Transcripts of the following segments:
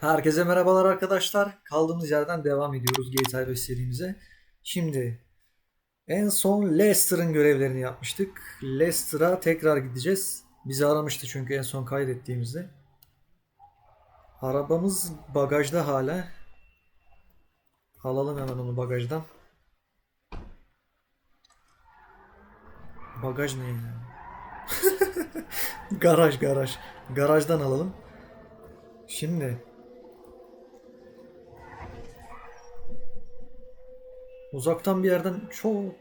Herkese merhabalar arkadaşlar. Kaldığımız yerden devam ediyoruz GTA 5 serimize. Şimdi en son Leicester'ın görevlerini yapmıştık. Leicester'a tekrar gideceğiz. Bizi aramıştı çünkü en son kaydettiğimizde. Arabamız bagajda hala. Alalım hemen onu bagajdan. Bagaj ne ya? garaj garaj. Garajdan alalım. Şimdi uzaktan bir yerden çok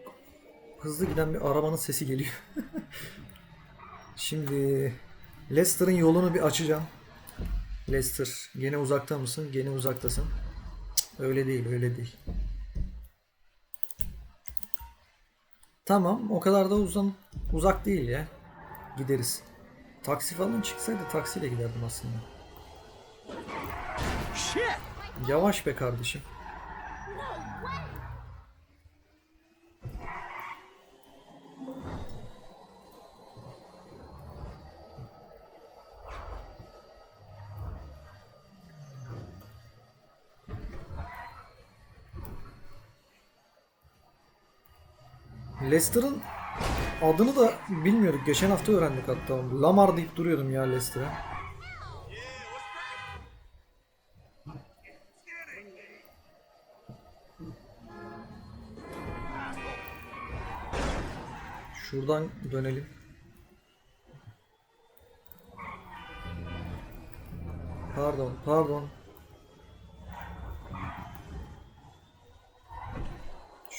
hızlı giden bir arabanın sesi geliyor. Şimdi Leicester'ın yolunu bir açacağım. Leicester gene uzakta mısın? Gene uzaktasın. Cık, Öyle değil, öyle değil. Tamam, o kadar da uzun uzak değil ya. Gideriz. Taksi falan çıksaydı taksiyle giderdim aslında. Yavaş be kardeşim. Leicester'ın adını da bilmiyorduk. Geçen hafta öğrendik hatta. Lamar deyip duruyordum ya Leicester'a. Şuradan dönelim. Pardon, pardon.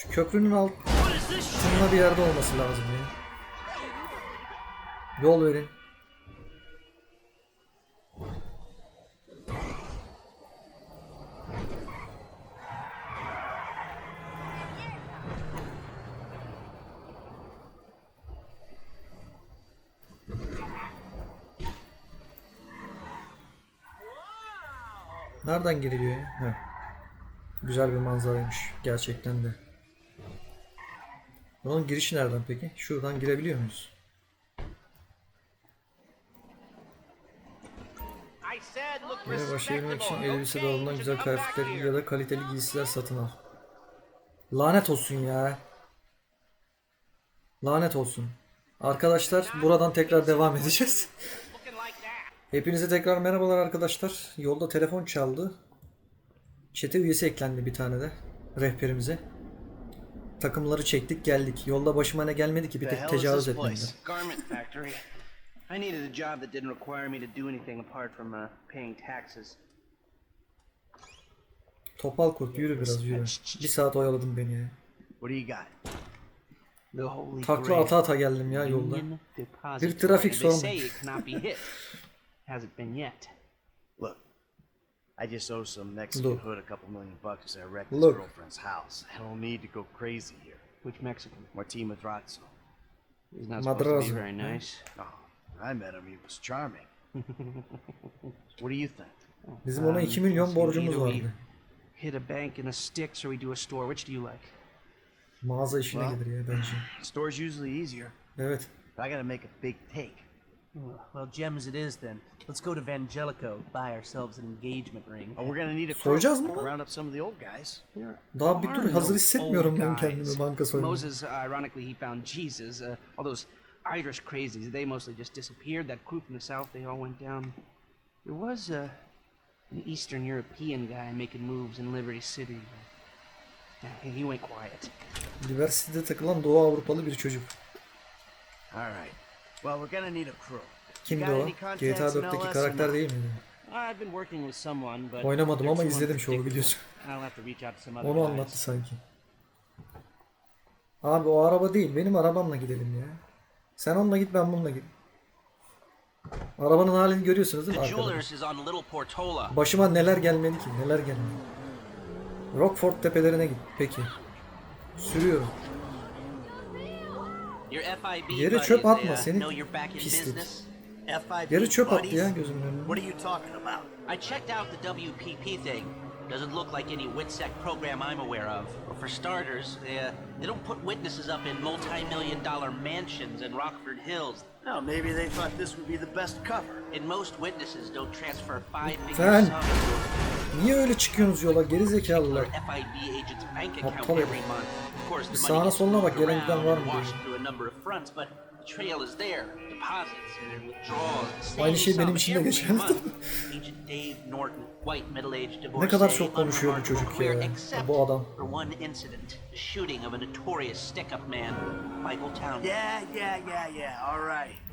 Şu köprünün altında bir yerde olması lazım ya. Yol verin. Nereden giriliyor ya? Heh. Güzel bir manzaraymış gerçekten de. Bunun girişi nereden peki? Şuradan girebiliyor muyuz? Yine başlayabilmek için elbise dolabından güzel kıyafetler ya da kaliteli giysiler satın al. Lanet olsun ya. Lanet olsun. Arkadaşlar buradan tekrar devam edeceğiz. Hepinize tekrar merhabalar arkadaşlar. Yolda telefon çaldı. Çete üyesi eklendi bir tane de rehberimize. Takımları çektik geldik. Yolda başıma ne gelmedi ki bir tek tecavüz this etmediler. place? Garment factory. I needed a job that didn't require me to do anything apart from uh, paying taxes. Topal kurt yürü biraz yürü. Bir saat oyaladın beni ya. What do you got? The holy Takla ata ata geldim ya yolda. Bir trafik sorunu. I just owe some Mexican Look. hood a couple million bucks because I wrecked his Look. girlfriend's house. I don't need to go crazy here. Which Mexican? Martin Madrazo. He's not supposed to be very nice. Oh, I met him. He was charming. what do you think? Bizim ona 2 milyon borcumuz vardı. Hit a bank in the sticks or we do a store. Which do you like? Mağaza işine Well. gelir ya bence. Store's usually easier. Evet. But I gotta make a big take. Well, gems it is then. Let's go to Vangelico, buy ourselves an engagement ring. Oh, we're gonna need a crew. Soyacağız mı? Round up some of the old guys. There Daha bir are tür hazır no hissetmiyorum old ben guys. kendimi banka soymaya. Moses, uh, ironically, he found Jesus. Uh, all those Irish crazies, they mostly just disappeared. That crew from the south, they all went down. There was uh, an Eastern European guy making moves in Liberty City. Yeah, he he went quiet. Üniversitede takılan Doğu Avrupalı bir çocuk. All right. Well, we're gonna need a crew. Kimdi Got o? any contacts GTA in 4'teki LS karakter değil miydi? Oynamadım ama izledim çoğu unpredictable. videosu. I'll have to reach out to some other Onu anlattı sanki. Abi o araba değil. Benim arabamla gidelim ya. Sen onunla git ben bununla git. Arabanın halini görüyorsunuz değil mi The arkada? jewelers is on Little Portola. Başıma neler gelmedi ki neler gelmedi. Rockford tepelerine git. Peki. Sürüyorum. Your FIB Yere buddies, çöp they, atma, uh, seni know you're back in pislik. business. FIB Yere çöp attı buddies? ya gözümün önüne. What are you talking about? I checked out the WPP thing. Doesn't look like any WITSEC program I'm aware of. For starters, they, uh, they don't put witnesses up in multi-million dollar mansions in Rockford Hills. Oh, maybe they thought this would be the best cover. And most witnesses don't transfer five-figure Sen- sums Niye öyle çıkıyorsunuz yola geri to zekalılar? FIB agent's bank account herif. every month. Sağına soluna bak, gelen giden var mı withdrawals. Aynı şey benim için de geçerli. Ne kadar çok konuşuyor bu çocuk ya, bu adam.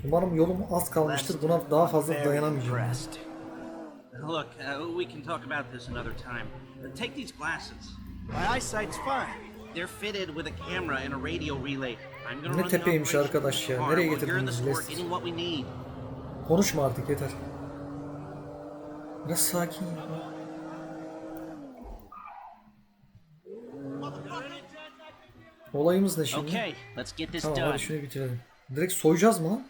Umarım yolum az kalmıştır. Buna daha fazla dayanamayacağım. Look, uh, we can talk about this another time. Take these glasses. My eyesight's fine. They're fitted with a camera and a radio relay. I'm gonna Ne run the tepeymiş operation arkadaş ya, nereye afar while You're in the getirdiniz store Lester? getting what we need. Konuşma artık yeter. Biraz sakin ya. Olayımız ne şimdi? Okay, let's get this Tamam done. hadi şunu bitirelim. Direkt soyacağız mı lan?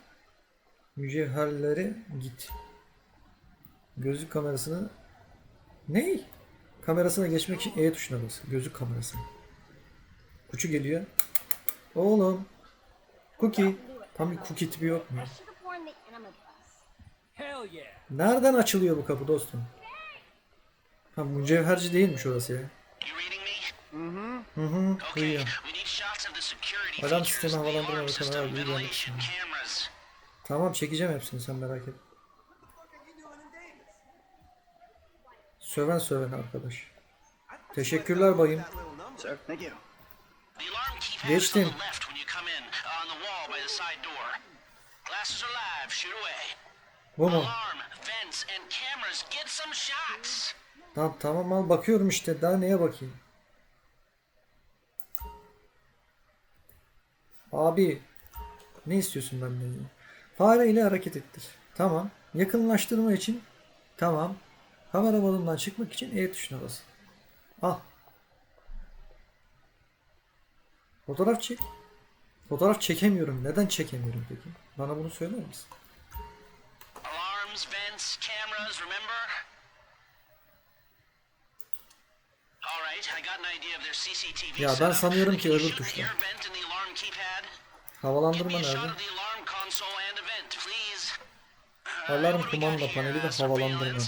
Mücevherlere git. Gözlük kamerasını... Ney? Kamerasına geçmek için E tuşuna bas. Gözlük kamerasına. Kuçu geliyor. Oğlum. Cookie. Tam bir cookie tipi yok mu? Nereden açılıyor bu kapı dostum? Ha mücevherci değilmiş orası ya. Hı hı. Duyuyor. features, sistemi havalandırma ve system, kamera bilgi ventilation, sistemi. cameras. Tamam çekeceğim hepsini sen merak etme. Söven söven arkadaş. Teşekkürler bayım. Sir, thank you. Geçtim. Bu mu? Tamam tamam al bakıyorum işte daha neye bakayım. Abi ne istiyorsun benden? Fare ile hareket ettir. Tamam. Yakınlaştırma için tamam. Kamera modundan çıkmak için E tuşuna bas. Al. Fotoğraf çek. Fotoğraf çekemiyorum. Neden çekemiyorum peki? Bana bunu söyler misin? Alarms, vents, cameras, remember? Ya ben sanıyorum ki öbür tuşta. Havalandırma nerede? alarm we kumanda paneli ve Uh, havalandırma.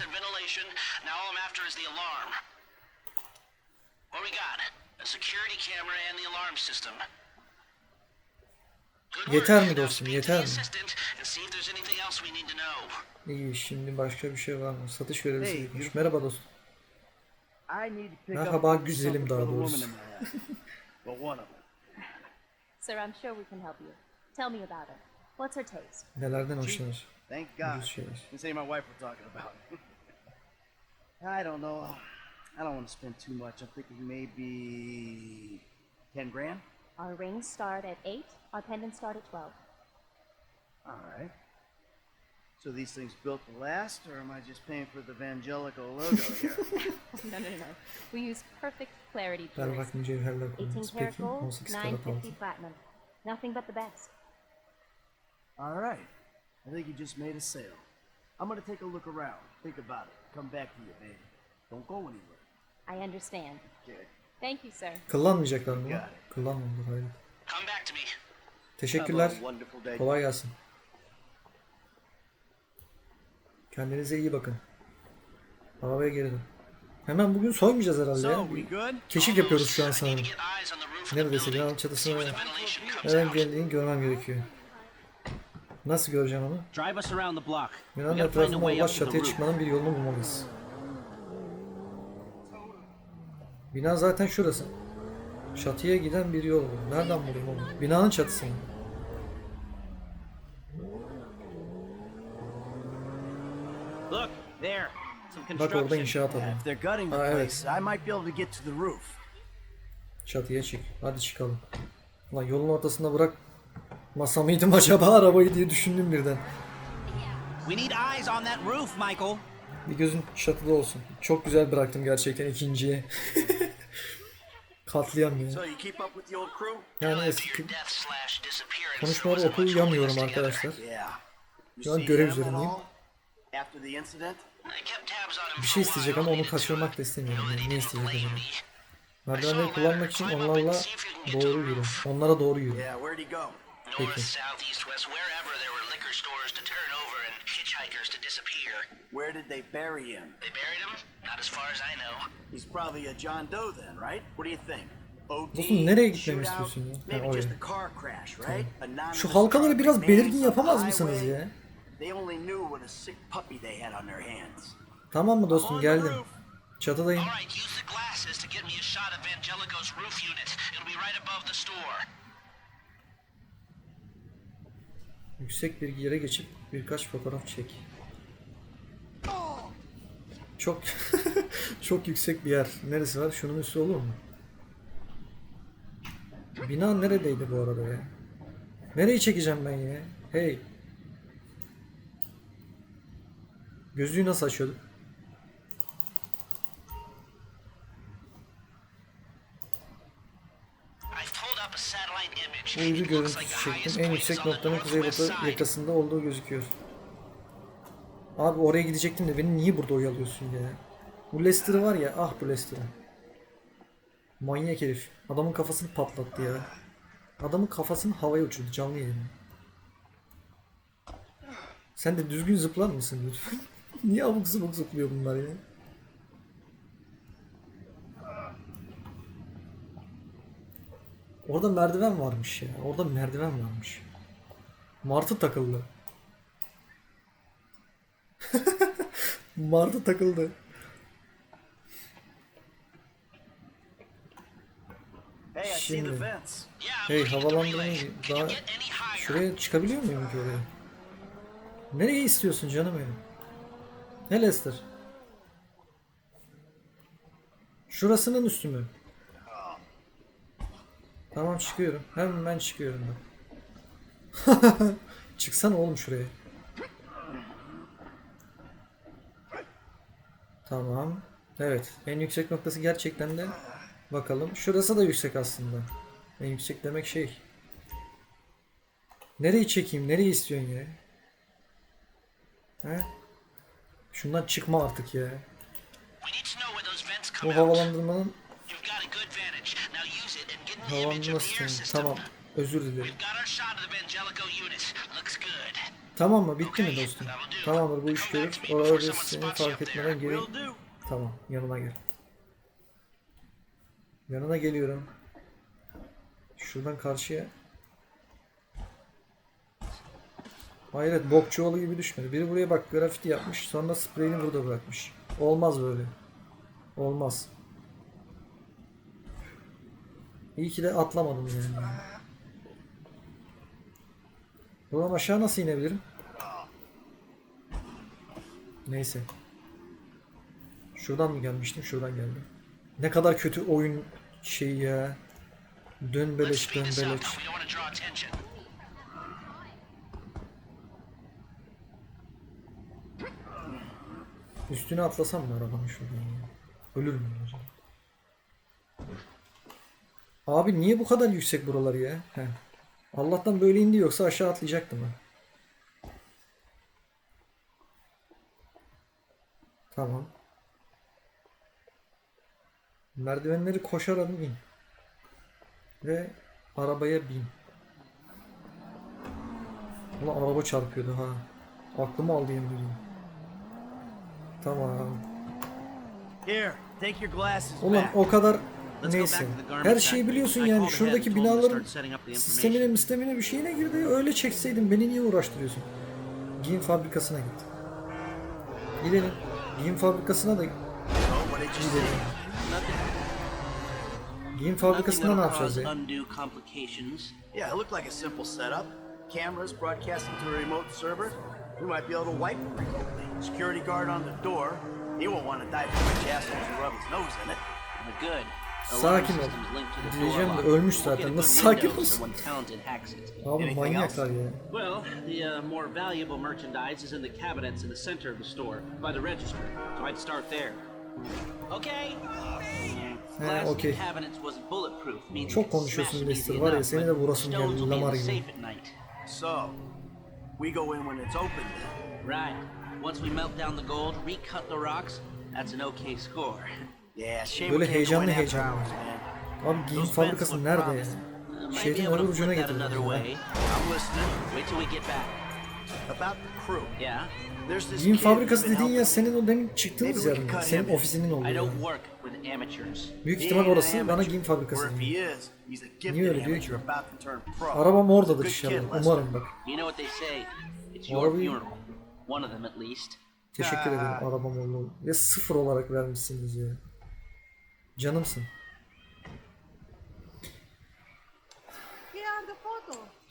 Yeter mi dostum, yeter mi? İyi şimdi başka bir şey var mı? Satış görevlisi Hey, gitmiş. Merhaba dostum. Merhaba güzelim daha doğrusu. Sir, I'm sure we can help you. Tell me about her. What's her taste? Nelerden hoşlanır? Thank God. This ain't my wife we're talking about. I don't know. I don't want to spend too much. I'm thinking maybe ten grand. Our rings start at 8, our pendants start at 12. All right. So these things built to last, or am I just paying for the Evangelical logo here? No, no, no, no. We use perfect clarity Berrak jewelers. mücevherler 18 kullanırız. karat gold, 18 karat altın. 950 platinum. Nothing but the best. All right. I think you just made a sale. I'm gonna take a look around. Think about it. Come back to you, baby. Don't go anywhere. I understand. Okay. Thank you, sir. Kullanmayacaklar lan? Kullanmadılar hayır. Come back to me. Teşekkürler. Kolay gelsin. Kendinize iyi bakın. Arabaya geri dön. Hemen bugün soymayacağız herhalde ya. good? Keşif yapıyoruz şu an sanırım. Neredeyse binanın çatısına neden geldiğini görmem gerekiyor. Nasıl göreceğim onu? Binanın gotta find a etrafında way ulaş çatıya çıkmanın bir yolunu bulmalıyız. Bina zaten şurası. Çatıya giden bir yol bu. Nereden bulayım onu? Binanın çatısı mı? Look, there. Some Bak orada construction. inşaat alanı. if they're gutting the Ah, evet. place, I might be able to get to the roof. Çatıya çık. Hadi çıkalım. Ulan yolun ortasında bırak. Masa mıydım acaba arabayı diye düşündüm birden. We need eyes on that roof, Michael. Bir gözün çatıda olsun. Çok güzel bıraktım gerçekten ikinciye. Katliam ya. So you keep up with the old crew? Yani eski konuşmaları okuyamıyorum arkadaşlar. Şu an görev üzerindeyim. Bir şey isteyecek ama onu kaçırmak da istemiyorum. Yani ne isteyecek acaba? Merdivenleri kullanmak için onlarla doğru yürü. Onlara doğru yürü. Peki. North, south, east, west, wherever there were liquor stores to turn over and hitchhikers to disappear. Where did they bury him? They buried him? Not as far as I know. He's probably a John Doe then, right? What do you think? OD, Dostum, nereye gitmemi istiyorsun ya? Ha, Maybe oraya. just a car crash, right? Anonymous Şu halkaları biraz belirgin yapamaz mısınız ya? They only knew what a sick puppy they had on their hands. Tamam mı dostum geldim. roof. Çatıdayım. All right, use the glasses to get me a shot of Angelico's roof unit. It'll be right above the store. Yüksek bir yere geçip birkaç fotoğraf çek. Çok çok yüksek bir yer. Neresi var? Şunun üstü olur mu? Bina neredeydi bu arada ya? Nereyi çekeceğim ben ya? Hey. Gözlüğü nasıl açıyorduk? Uydu görüntüsü çektim. En yüksek noktanın kuzeybatı yakasında olduğu gözüküyor. Abi oraya gidecektim de beni niye burada oyalıyorsun ya? Bu Lester'ı var ya ah bu Lester'ı. Manyak herif. Adamın kafasını patlattı ya. Adamın kafasını havaya uçurdu canlı yayında. Sen de düzgün zıplar mısın lütfen? niye abuk zıbuk zıplıyor bunlar ya? Orada merdiven varmış ya. Orada merdiven varmış. Martı takıldı. Martı takıldı. Hey, I see the Şimdi. Hey looking at the havalandırma relay. gibi. Can you daha şuraya çıkabiliyor muyum ki oraya? Nereye istiyorsun canım benim? Ne Lester? Şurasının üstü mü? Tamam çıkıyorum. Hemen çıkıyorum ben. Çıksana oğlum şuraya. Tamam. Evet. En yüksek noktası gerçekten de bakalım. Şurası da yüksek aslında. En yüksek demek şey. Nereyi çekeyim? Nereyi istiyorsun ya? He? Şundan çıkma artık ya. Bu havalandırmanın system. Tamam. Özür dilerim. Tamam mı? Bitti mi dostum? Tamamdır bu iş görür. Orada seni fark etmeden geri... Tamam. Yanına gel. Yanına geliyorum. Şuradan karşıya. Hayret bokçuoğlu gibi düşmedi. Biri buraya bak grafiti yapmış. Sonra spreyini burada bırakmış. Olmaz böyle. Olmaz. İyi ki de atlamadım yani. Buradan aşağı nasıl inebilirim? Neyse. Şuradan mı gelmiştim? Şuradan geldim. Ne kadar kötü oyun şeyi ya. Dön beleş dön beleş. Üstüne atlasam mı arabanın şuradan ya? Ölür müyüm acaba? Abi niye bu kadar yüksek buralar ya? He. Allah'tan böyle indi yoksa aşağı atlayacaktım ben. Tamam. Merdivenleri koşar adım in. Ve arabaya bin. Ulan araba çarpıyordu ha. Aklımı aldı yemin ediyorum. Tamam. Here, take your glasses Ulan o kadar neyse. Her şeyi biliyorsun yani. Şuradaki and binaların sistemine mistemine bir şeyine girdi. Öyle çekseydin beni niye uğraştırıyorsun? Giyim fabrikasına git. Gidelim. Giyim fabrikasına da gidelim. Giyim fabrikasında ne yapacağız ya? Yeah, it looked like a simple setup. Cameras broadcasting to a remote server. We might be able to wipe remotely. Security guard on the door. He won't want to die for much assholes who rub his nose in it. Good. Sakin ol. Diyeceğim de ölmüş zaten. Nasıl sakin olsun? Abi Anything manyaklar ya. Well, the uh, more valuable merchandise is in the cabinets in the center of the store, by the register. So I'd start there. Okay. He Glass in okey. the cabinets wasn't bulletproof. means Çok you can konuşuyorsun Lester, var ya, seni de vurasım geldi, will be in Lamar gibi. safe at night. So, we go in when it's open then. Right. Once we melt down the gold, recut the rocks, That's an okay score. Böyle heyecanlı heyecanlı. Abi giyim fabrikası nerede ya? able öbür ucuna getirdim. ya. Giyim fabrikası dediğin helping senin o demin çıktığımız yer mi? Senin ofisinin olduğu yer. Büyük ihtimal orası an bana giyim fabrikası. Niye öyle diyor ki? Arabam oradadır inşallah. Umarım bak. O arabayı-. Teşekkür ederim arabam oldu. Ve sıfır olarak vermişsiniz ya. Canımsın.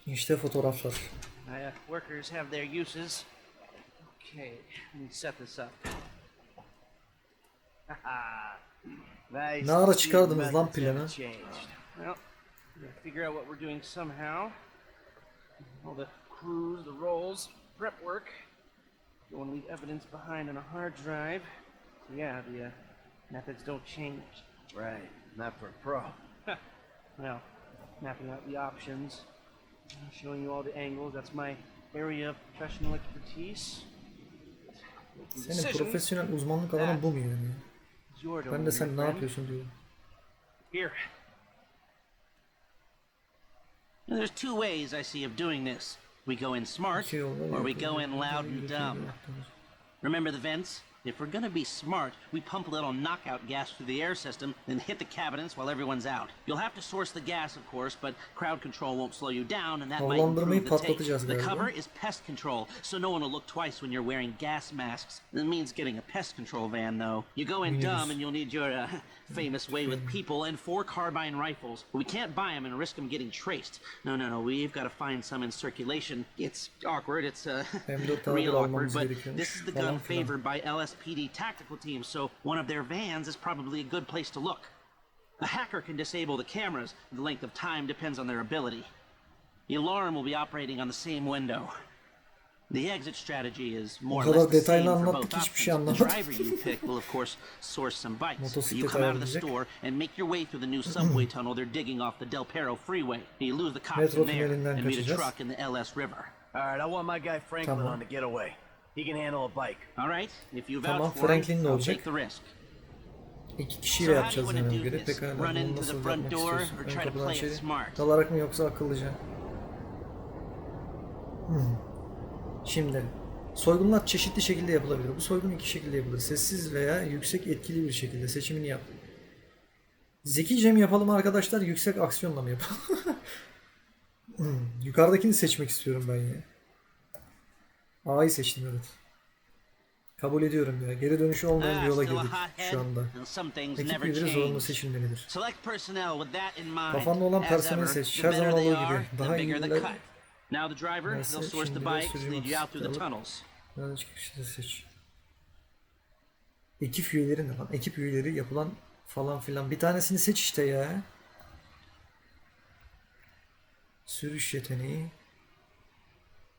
İşte fotoğraflar. My uh, workers have their uses. Okay, let me set this up. Ne ara çıkardınız lan planı? figure out what we're doing somehow. All the crews, the rolls, prep work. Don't leave evidence behind on a hard drive. Yeah, the uh, methods don't change. Right, not for a pro. Well, mapping out the options, showing you all the angles. That's my area of professional expertise. Making Senin decisions. profesyonel uzmanlık alanın bu mu yani? It's Ben de sen ne yapıyorsun diyorum. Here. There's two ways I see of doing this. We go in smart, İki yol or we ya. go in loud and dumb. Remember the vents? If we're gonna be smart, we pump a little knockout gas through the air system, then hit the cabinets while everyone's out. You'll have to source the gas, of course, but crowd control won't slow you down, and that might improve the take. The cover is pest control, so no one will look twice when you're wearing gas masks. That means getting a pest control van, though. You go in dumb, and you'll need your uh, famous way with people and four carbine rifles. We can't buy them and risk them getting traced. No, no, no. We've got to find some in circulation. It's awkward. It's uh, real awkward, but this is the gun favored by LSPD tactical teams, so one of their vans is probably a good place to look. A hacker can disable the cameras. The length of time depends on their ability. The alarm will be operating on the same window. The exit strategy is more or kadar less the detaylı same for anlattık, both hiçbir şey options. The driver you pick will of course source some bikes. Motosiklet You come out of the store and make your way through the new subway tunnel they're digging off the Del Perro freeway. You lose the cops in there and meet a truck in the LS River. All right, I want my guy Franklin Tamam. on the getaway. He can handle a bike. All right, if you Tamam, vouch for Franklin ne I'll olacak? take the risk. İki kişiyle So how do yapacağız wanna göre. this? Pekala Run bunu into the nasıl front yapmak door istiyorsun? or Ön try to kapıdan play it içeri smart? dalarak mı yoksa akıllıca? Hmm. Şimdi soygunlar çeşitli şekilde yapılabilir. Bu soygun iki şekilde yapılır. Sessiz veya yüksek etkili bir şekilde seçimini yap. Zekice mi yapalım arkadaşlar? Yüksek aksiyonla mı yapalım? Hmm, Yukarıdakini seçmek istiyorum ben ya. A'yı seçtim evet. Kabul ediyorum ya. Geri dönüşü olmayan Ah, bir yola still a girdik şu anda. Ekip üyeleri zorunlu seçilmelidir. Kafanda olan personeli seç. Her zaman olduğu gibi. Daha iyiler-. Now the driver, they'll source the bikes, lead you out through the tunnels. Seç. Ekip üyeleri ne lan? Ekip üyeleri yapılan falan filan. Bir tanesini seç işte ya. Sürüş yeteneği.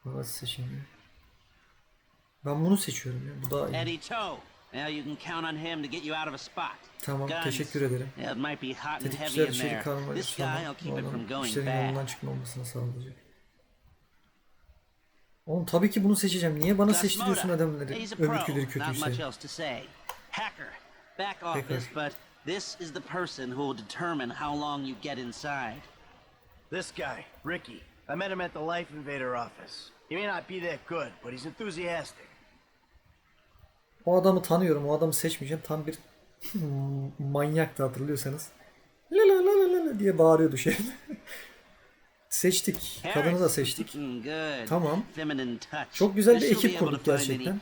Araç seçimi. Ben bunu seçiyorum ya. Bu daha iyi. Eddie Toe. Now you can count on him to get you out of a spot. Tamam, Guns. teşekkür ederim. Yeah, it might be hot and heavy in içeri there. This guy will keep it from going işlerin yolundan bad. çıkmamasını sağlayacak. Oğlum tabii ki bunu seçeceğim. Niye bana Gus seçtiriyorsun Moda. adamları? Öbürküleri kötüyse. Hacker. Back office, but this is the person who will determine how long you get inside. This guy, Ricky. I met him at the Life Invader office. He may not be that good, but he's enthusiastic. O adamı tanıyorum. O adamı seçmeyeceğim. Tam bir manyaktı hatırlıyorsanız. La la la la la diye bağırıyordu şey. seçtik. Kadını da seçtik. Tamam. Çok güzel bir ekip kurduk gerçekten.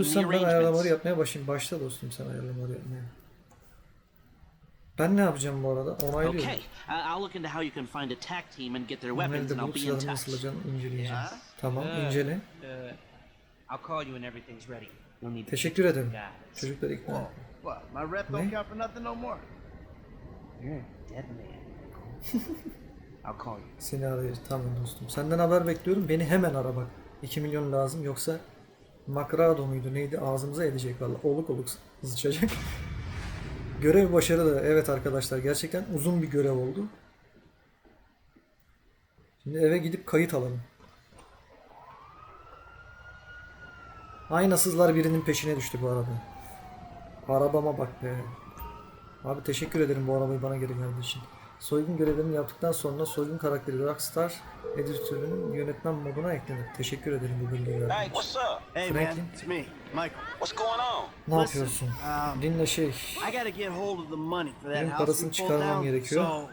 Mutluysan ben ayarlamaları yapmaya başlayayım. Başla dostum sen ayarlamaları yapmaya. Ben ne yapacağım bu arada? Onaylıyorum. Okay, I'll look into how you can find a tac team and get their weapons, and I'll be in touch. nasıl alacağını inceleyeceğim. Tamam Uh, incele. Uh, I'll call you when everything's ready. You'll need Teşekkür ederim. guys. Çocukları ikna et. What? My rep don't count for nothing no more. You're a dead man. I'll call you. Seni arayacağız. Tamam dostum. Senden haber bekliyorum. Beni hemen ara bak. 2 milyon lazım yoksa Makrado muydu neydi ağzımıza edecek valla. Oluk oluk sıçacak. Görev başarılı. Evet arkadaşlar gerçekten uzun bir görev oldu. Şimdi eve gidip kayıt alalım. Aynasızlar birinin peşine düştü bu arada. Arabama bak be. Abi teşekkür ederim bu arabayı bana geri verdiği için. Soygun görevlerini yaptıktan sonra soygun karakteri Rockstar editörünün yönetmen moduna eklenir. Teşekkür ederim bu bilgiler. Hey, what's up? Hey, Franklin? man, it's me, Michael. What's going on? Ne yapıyorsun? um, Dinle şey. I gotta get hold of the money for that Benim house parasını we pulled çıkarmam down. gerekiyor. So,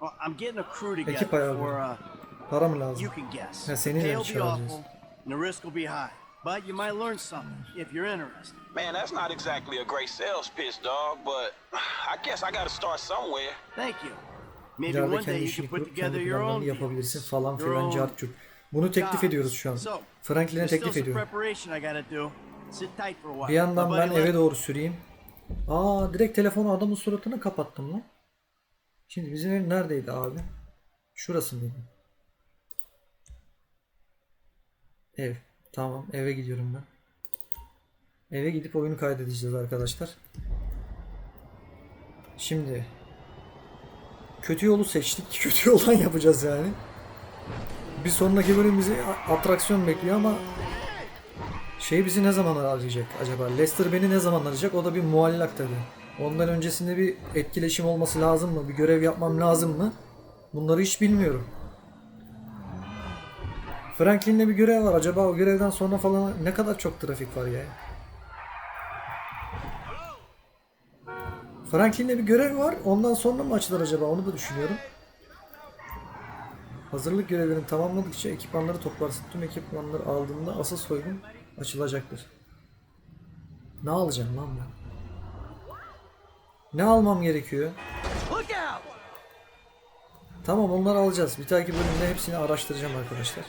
well, I'm getting a crew Ekip together ayarlıyorum. for, uh, Para mı lazım? you can guess. Ha, seninle Pay will be çağıracağız. awful, and the risk will be high. But you might learn something if you're interested. Man, that's not exactly a great sales pitch, dog, but I guess I gotta start somewhere. Thank you. İleride kendi işini kurup kendi planlarını yapabilirsin falan filan own cartçut. Bunu teklif ediyoruz şu an. Franklin'e teklif ediyorum. Bir yandan ben eve doğru süreyim. Aa direkt telefonu adamın suratına kapattım lan. Şimdi bizim ev neredeydi abi? Şurası mıydı? Ev. Tamam eve gidiyorum ben. Eve gidip oyunu kaydedeceğiz arkadaşlar. Şimdi kötü yolu seçtik. Kötü yoldan yapacağız yani. Bir sonraki bölüm bizi atraksiyon bekliyor ama şey bizi ne zaman arayacak acaba? Lester beni ne zaman arayacak? O da bir muallak tabii. Ondan öncesinde bir etkileşim olması lazım mı? Bir görev yapmam lazım mı? Bunları hiç bilmiyorum. Franklin'le bir görev var. Acaba o görevden sonra falan ne kadar çok trafik var ya? Franklin'le bir görev var. Ondan sonra mı açılır acaba? Onu da düşünüyorum. Hazırlık görevlerini tamamladıkça ekipmanları toplarsın. Tüm ekipmanları aldığında asıl soygun açılacaktır. Ne alacağım lan ben? Ne almam gerekiyor? Tamam onları alacağız. Bir dahaki bölümde hepsini araştıracağım arkadaşlar.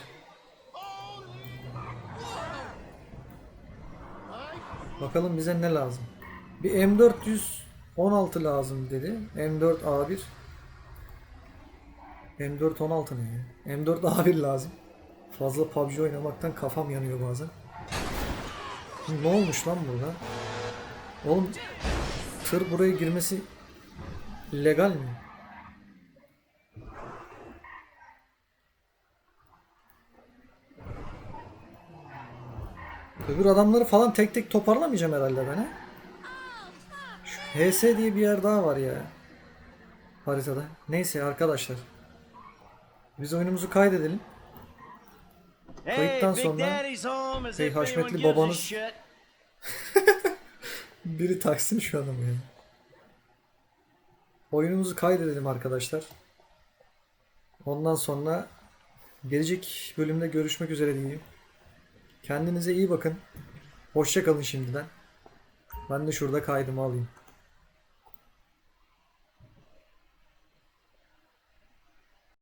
Bakalım bize ne lazım. Bir M416 lazım dedi. M4A1 M416 ne ya? M4A1 lazım. Fazla PUBG oynamaktan kafam yanıyor bazen. Şimdi ne olmuş lan burada? Oğlum tır buraya girmesi legal mi? Öbür adamları falan tek tek toparlamayacağım herhalde ben he. HS diye bir yer daha var ya. Haritada. Neyse arkadaşlar. Biz oyunumuzu kaydedelim. Kayıttan sonra- Hey, haşmetli babanız-. Biri taksın şu adamı ya. Oyunumuzu kaydedelim arkadaşlar. Ondan sonra gelecek bölümde görüşmek üzere diyeyim. Kendinize iyi bakın. Hoşça kalın şimdiden. Ben de şurada kaydımı alayım.